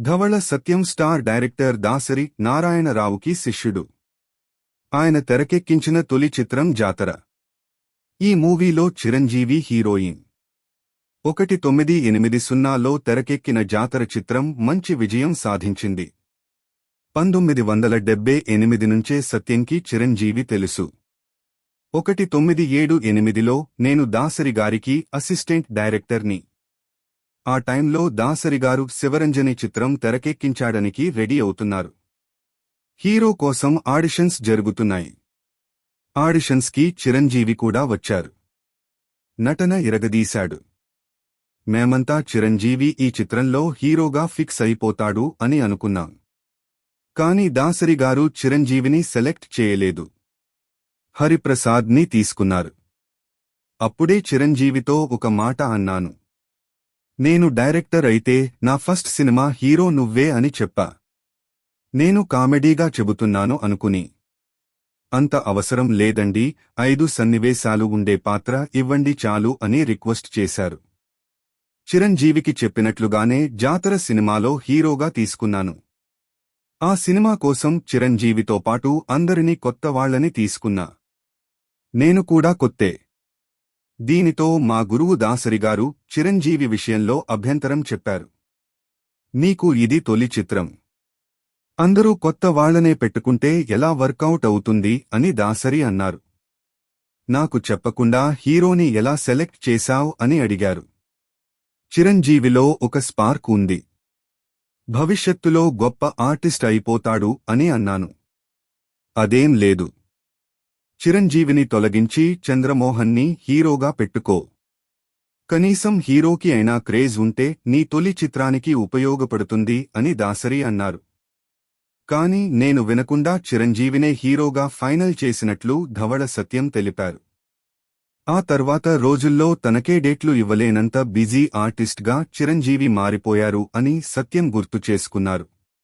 ధవళ Satyam star director Dasari నారాయణరావుకి శిష్యుడు. ఆయన తెరకెక్కించిన తొలి చిత్రం జాతర. ఈ మూవీలో చిరంజీవి హీరోయిన్. ఒకటి తొమ్మిది ఎనిమిది సున్నాలో తెరకెక్కిన జాతర చిత్రం మంచి విజయం సాధించింది. పంతొమ్మిది వందల డెబ్బై ఎనిమిది నుంచే సత్యంకి చిరంజీవి తెలుసు. ఒకటి తొమ్మిది ఏడు ఎనిమిదిలో నేను దాసరి గారికి అసిస్టెంట్ డైరెక్టర్ని. ఆ టైంలో దాసరిగారు శివరంజని చిత్రం తెరకెక్కించాడానికి రెడీ అవుతున్నారు. హీరో కోసం ఆడిషన్స్ జరుగుతున్నాయి. ఆడిషన్స్కి చిరంజీవి కూడా వచ్చారు. నటన ఇరగదీశాడు. మేమంతా చిరంజీవి ఈ చిత్రంలో హీరోగా ఫిక్స్ అయిపోతాడు అని అనుకున్నాం. కాని దాసరిగారు చిరంజీవిని సెలెక్ట్ చేయలేదు. హరిప్రసాద్ని తీసుకున్నారు. అప్పుడే చిరంజీవితో ఒక మాట అన్నాను. నేను డైరెక్టర్ అయితే నా ఫస్ట్ సినిమా హీరో నువ్వే అని చెప్పా. నేను కామెడీగా చెబుతున్నాను అనుకుని. అంత అవసరం లేదండి ఐదు సన్నివేశాలు ఉండే పాత్ర ఇవ్వండి చాలు అని రిక్వెస్ట్ చేశారు. చిరంజీవికి చెప్పినట్లుగానే జాతర సినిమాలో హీరోగా తీసుకున్నాను. ఆ సినిమా కోసం చిరంజీవితో పాటు అందరినీ కొత్త వాళ్ళని తీసుకున్నా. నేను కూడా కొత్తే. దీనితో మా గురువు దాసరిగారు చిరంజీవి విషయంలో అభ్యంతరం చెప్పారు. నీకు ఇది తొలి చిత్రం. అందరూ కొత్త వాళ్ళనే పెట్టుకుంటే ఎలా వర్కౌట్ అవుతుంది అని దాసరి అన్నారు. నాకు చెప్పకుండా హీరోని ఎలా సెలెక్ట్ చేశావ్ అని అడిగారు. చిరంజీవిలో ఒక స్పార్క్ ఉంది. భవిష్యత్తులో గొప్ప ఆర్టిస్ట్ అయిపోతాడు అని అన్నాను. అదేం లేదు. చిరంజీవిని తొలగించి చంద్రమోహన్ని హీరోగా పెట్టుకో. కనీసం హీరోకి అయినా క్రేజ్ ఉంటే నీ తొలి చిత్రానికి ఉపయోగపడుతుంది అని దాసరి అన్నారు. కాని నేను వినకుండా చిరంజీవినే హీరోగా ఫైనల్ చేసినట్లు ధవళ సత్యం తెలిపారు. ఆ తర్వాత రోజుల్లో తనకే డేట్లు ఇవ్వలేనంత బిజీ ఆర్టిస్ట్గా చిరంజీవి మారిపోయారు అని సత్యం గుర్తు చేసుకున్నారు.